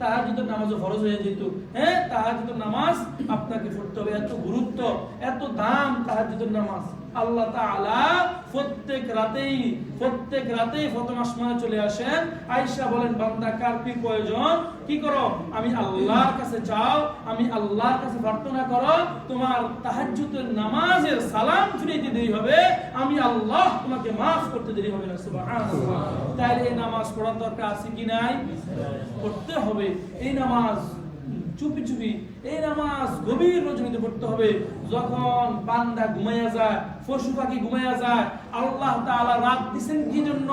তাহাজ্জুদের নামাজও ফরজ হয়ে যেত। হ্যাঁ তাহাজ্জুদের নামাজ আপনাকে পড়তে হবে। এত গুরুত্ব, এত দাম। নামাজ। আল্লাহ তাআলা প্রত্যেক রাতেই প্রত্যেক রাতেই আসমানে চলে আসেন। আয়েশা বলেন, বান্দা, কার কি প্রয়োজন? কি করো? আমি আল্লাহর কাছে চাও, আমি আল্লাহর কাছে প্রার্থনা করো, তোমার তাহাজ্জুদের নামাজের সালাম ফিরিতে দেরি হবে, আমি আল্লাহ তোমাকে মাফ করতে দেরি হবে না। সুবহানাল্লাহ। তাইলে এই নামাজ পড়ার দরকার আছে কি নাই? পড়তে হবে। এই নামাজ চুপি চুপি এই নামাজ গভীর রজনীতে পড়তে হবে। যখন বান্দা ঘুমাইয়া যায়, পশু পাখি ঘুমাইয়া যায়, আল্লাহ তাআলা রাত দিছেন কি জন্য?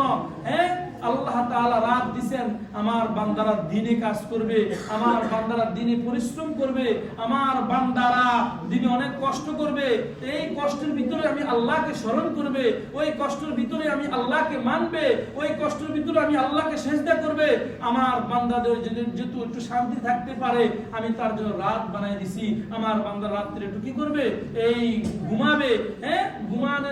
হ্যাঁ? আল্লাহ তাআলা রাত দিছেন, আমার বান্দারা দিনে কাজ করবে, আমার বান্দারা দিনে পরিশ্রম করবে, আমার বান্দারা দিনে অনেক কষ্ট করবে। এই কষ্টের ভিতরে আমি আল্লাহকে স্মরণ করবে, ওই কষ্টের ভিতরে আমি আল্লাহকে মানবে, ওই কষ্টের ভিতরে আমি আল্লাহকে সেজদা করবে। আমার বান্দাদের যেহেতু একটু শান্তি থাকতে পারে আমি তার জন্য রাত বানাই দিছি। আমার বান্দা রাত্রে একটু কি করবে, এই ঘুমাবে হ্যাঁ?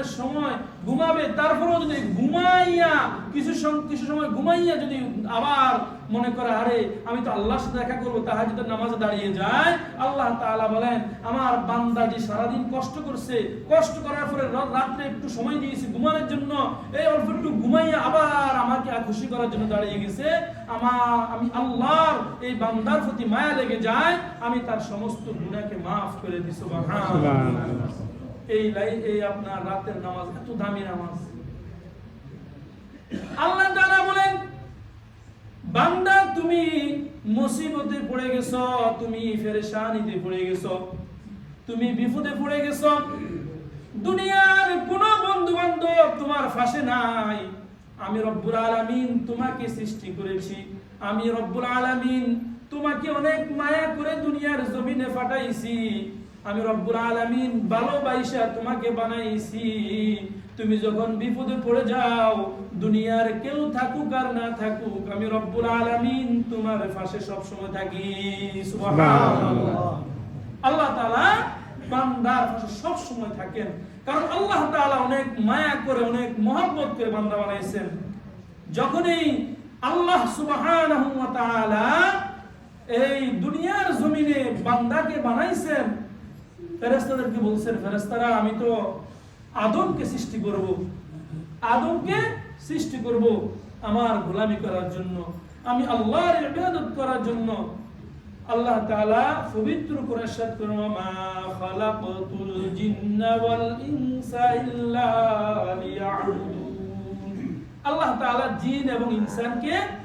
ঘুমানোর সময় ঘুমাবে, তারপরেও যদি ঘুমাইয়া কিছু কিছু সময় ঘুমাইয়া যদি আবার মনে করে, আরে, আমি তো আল্লাহর সাথে দেখা করব তাহাজুদের নামাজে দাঁড়িয়ে যায়। আল্লাহ তাআলা বলেন, আমার বান্দা যে সারাদিন কষ্ট করছে, কষ্ট করার পরে রাত্রে একটু সময় দিয়েছি ঘুমানোর জন্য, এই অল্প একটু ঘুমাইয়া আবার আমাকে খুশি করার জন্য দাঁড়িয়ে গেছে, আমার, আমি আল্লাহর এই বান্দার প্রতি মায়া লেগে যায়, আমি তার সমস্ত গুনাহকে মাফ করে দিই সুবহানাল্লাহ। এই লাই, এই আপনার রাতের নামাজ, এত দামি নামাজ। আল্লাহ তাআলা বলেন, বান্দা, তুমি মুসিবতে পড়ে গেছো, তুমি ফেরেশানিতে পড়ে গেছো, তুমি বিপদে পড়ে গেছো, দুনিয়ার কোন বন্ধু বান্ধব তোমার পাশে নাই। আমি রব্বুল আলামিন তোমাকে সৃষ্টি করেছি। আমি রব্বুল আলামিন তোমাকে অনেক মায়া করে দুনিয়ার জমিনে পাঠাইছি আমি রব্বুল আলামিন ভালোবাসা তোমাকে বানাইছি। তুমি যখন বিপদে পড়ে যাও, দুনিয়ার কেউ থাকুক আর না থাকুক, আমি রব্বুল আলামিন তোমার পাশে সব সময় থাকি আল্লাহ তাআলা বান্দার সব সময় থাকেন। কারণ আল্লাহ তাআলা অনেক মায়া করে, অনেক মহব্বত করে বান্দা বানাইছেন। যখনই আল্লাহ তাআলা এই দুনিয়ার জমিনে বান্দাকে বানাইছেন ফেরেস্তাদেরকে বলছেন ফেরেস্তারা আমি তো আদমকে সৃষ্টি করব। আদমকে সৃষ্টি করব আমার গোলামি করার জন্য। আমি আল্লাহর ইবাদত করার জন্য। আল্লাহ তাআলা পবিত্র করে সাদ করো মা খালাকতুল জিন্না ওয়াল ইনসা ইল্লা লিয়াবুদুন। আল্লাহ তাআলা জিন এবং ইনসানকে